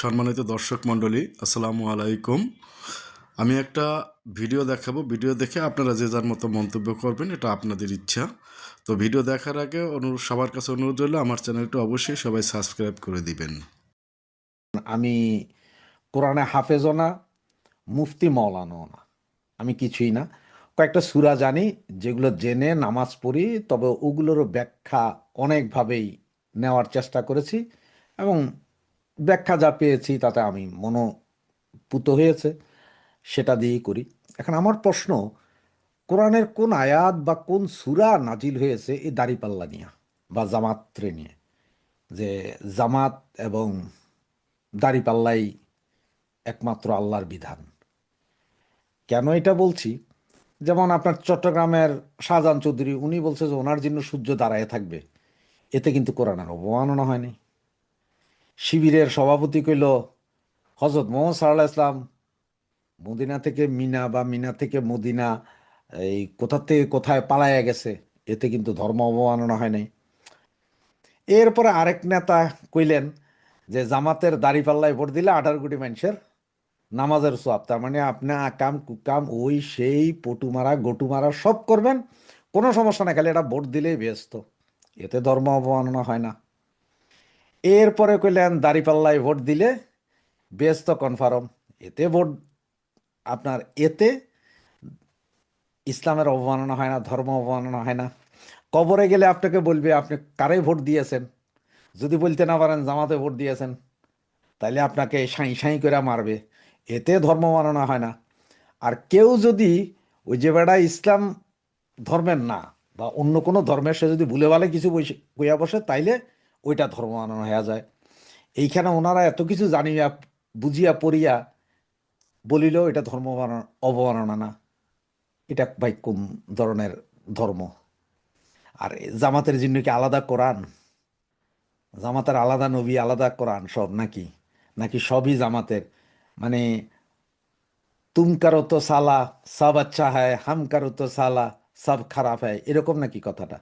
সম্মানিত দর্শক মণ্ডলী, আসসালামু আলাইকুম। আমি একটা ভিডিও দেখাবো। ভিডিও দেখে আপনারা যে যার মতো মন্তব্য করবেন, এটা আপনাদের ইচ্ছা। তো ভিডিও দেখার আগে অনুরোধ, সবার কাছে অনুরোধ রইল, আমার চ্যানেলটা অবশ্যই সবাই সাবস্ক্রাইব করে দিবেন। আমি কোরআনে হাফেজও না, মুফতি মৌলানাও না। আমি কিছুই না। কয়েকটা সুরা জানি, যেগুলো জেনে নামাজ পড়ি, তবে ওগুলোরও ব্যাখ্যা অনেকভাবেই নেওয়ার চেষ্টা করেছি এবং ব্যাখ্যা যা পেয়েছি তাতে আমি মনোপুত হয়েছে, সেটা দিয়েই করি। এখন আমার প্রশ্ন, কোরআনের কোন আয়াত বা কোন সুরা নাজিল হয়েছে এই দাড়িপাল্লা নিয়ে বা জামাত্রে নিয়ে? যে জামাত এবং দাড়িপাল্লাই একমাত্র আল্লাহর বিধান। কেন এটা বলছি? যেমন আপনার চট্টগ্রামের শাহজাহান চৌধুরী, উনি বলছে যে ওনার জন্য সূর্য দাঁড়ায় থাকবে। এতে কিন্তু কোরআনের অবমাননা হয়নি। শিবিরের সভাপতি কইল হজরত মোহাম্মদ সাল্লাহ ইসলাম মদিনা থেকে মিনা বা মিনা থেকে মদিনা, এই কোথা থেকে কোথায় পালাইয়া গেছে, এতে কিন্তু ধর্ম অবমাননা হয় নাই। এরপরে আরেক নেতা কইলেন যে, জামাতের দাড়িপাল্লায় ভোট দিলে আঠারো কোটি মানুষের নামাজের সোয়াব তার মানে আপনি আকাম, কুকাম, ওই সেই পটু মারা, গটু মারা সব করবেন, কোনো সমস্যা না খালি এটা ভোট দিলেই ব্যস্ত, এতে ধর্ম অবমাননা হয় না। এরপরে কইলেন, দাড়িপাল্লায় ভোট দিলে ব্যস্ত কনফার্ম। এতে ভোট, আপনার এতে ইসলামের অবমাননা হয় না, ধর্ম অবমাননা হয় না। কবরে গেলে আপনাকে বলবে, আপনি কারে ভোট দিয়েছেন? যদি বলতে না পারেন, জামাতে ভোট দিয়েছেন, তাইলে আপনাকে সাঁই সাঁই করে মারবে। এতে ধর্ম মাননা হয় না। আর কেউ যদি ওই যে বেড়া ইসলাম ধর্মের না, বা অন্য কোনো ধর্মের সে যদি ভুলে ভালে কিছু বসে বসে, তাইলে ওইটা ধর্ম মানানো হয়ে যায়। এইখানে ওনারা এত কিছু জানিয়া, বুঝিয়া, পড়িয়া বলিলেও এটা ধর্ম অবমাননা না। এটা ভাই কোন ধরনের ধর্ম? আর জামাতের জন্য কি আলাদা কোরআন? জামাতের আলাদা নবী, আলাদা কোরআন সব নাকি? নাকি সবই জামাতের? মানে তুম কারও তো সালা, সব আচ্ছা হয় হাম কারও তো সালা, সব খারাপ হয় এরকম নাকি কথাটা?